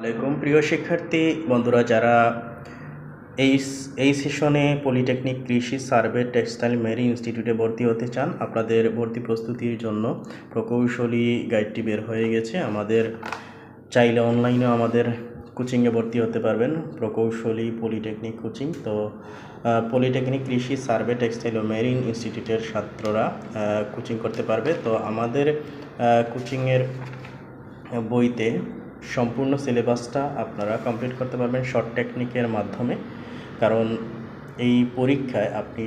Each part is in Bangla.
আলাইকুম। প্রিয় শিক্ষার্থী, বন্ধুরা, যারা এই এই সেশনে পলিটেকনিক কৃষি সার্ভে টেক্সটাইল মেরি ইনস্টিটিউটে ভর্তি হতে চান, আপনাদের ভর্তি প্রস্তুতির জন্য প্রকৌশলী গাইডটি বের হয়ে গেছে। আমাদের চাইলে অনলাইনেও আমাদের কোচিংয়ে ভর্তি হতে পারবেন, প্রকৌশলী পলিটেকনিক কোচিং। তো পলিটেকনিক কৃষি সার্ভে টেক্সটাইল ও মেরিন ইনস্টিটিউটের ছাত্ররা কোচিং করতে পারবে। তো, আমাদের কোচিংয়ের বইতে সম্পূর্ণ সিলেবাসটা আপনারা কমপ্লিট করতে পারবেন শর্ট টেকনিকের মাধ্যমে। কারণ এই পরীক্ষায় আপনি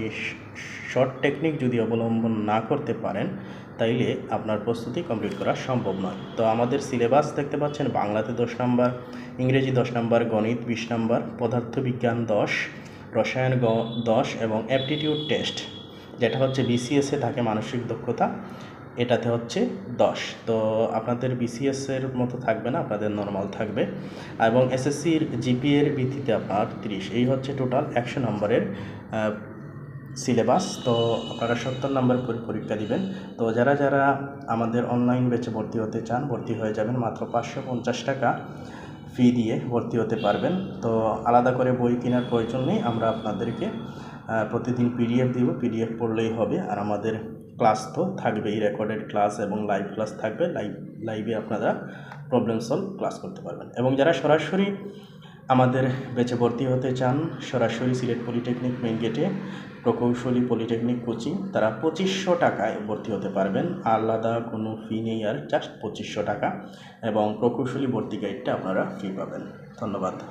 শর্ট টেকনিক যদি অবলম্বন না করতে পারেন, তাইলে আপনার প্রস্তুতি কমপ্লিট করা সম্ভব নয়। তো আমাদের সিলেবাস দেখতে পাচ্ছেন, বাংলাতে দশ নম্বর, ইংরেজি দশ নম্বর, গণিত বিশ নম্বর, পদার্থবিজ্ঞান দশ, রসায়ন দশ এবং অ্যাপটিটিউড টেস্ট যেটা হচ্ছে বিসিএসে থাকে মানসিক দক্ষতা। এটাতে হচ্ছে দশ। তো আপনাদের বিসিএসের মতো থাকবে না, আপনাদের নর্মাল থাকবে। এবং এসএসসির জিপিএর ভিত্তিতে আপনার তিরিশ। এই হচ্ছে টোটাল একশো নম্বরের সিলেবাস তো আপনারা সত্তর নম্বর করে পরীক্ষা দিবেন। তো যারা যারা আমাদের অনলাইন বেচে ভর্তি হতে চান, ভর্তি হয়ে যাবেন মাত্র পাঁচশো পঞ্চাশ টাকা। ফি দিয়ে ভর্তি হতে পারবেন। তো আলাদা করে বই কেনার প্রয়োজন নেই। আমরা আপনাদেরকে প্রতিদিন পিডিএফ দিব। পিডিএফ পড়লেই হবে। আর আমাদের ক্লাস তো থাকবেই। রেকর্ডেড ক্লাস এবং লাইভ ক্লাস থাকবে। লাইভ লাইভে আপনারা প্রবলেম সলভ ক্লাস করতে পারবেন। এবং যারা সরাসরি আমাদের ব্যাচে ভর্তি হতে চান সরাসরি সিলেট পলিটেকনিক মেন গেটে। প্রকৌশলী পলিটেকনিক কোচিং। তারা পঁচিশশো টাকায় ভর্তি হতে পারবেন। আলাদা কোনো ফি নেই আর জাস্ট পঁচিশশো টাকা। এবং প্রকৌশলী ভর্তি গাইডটা আপনারা ফ্রি পাবেন। ধন্যবাদ।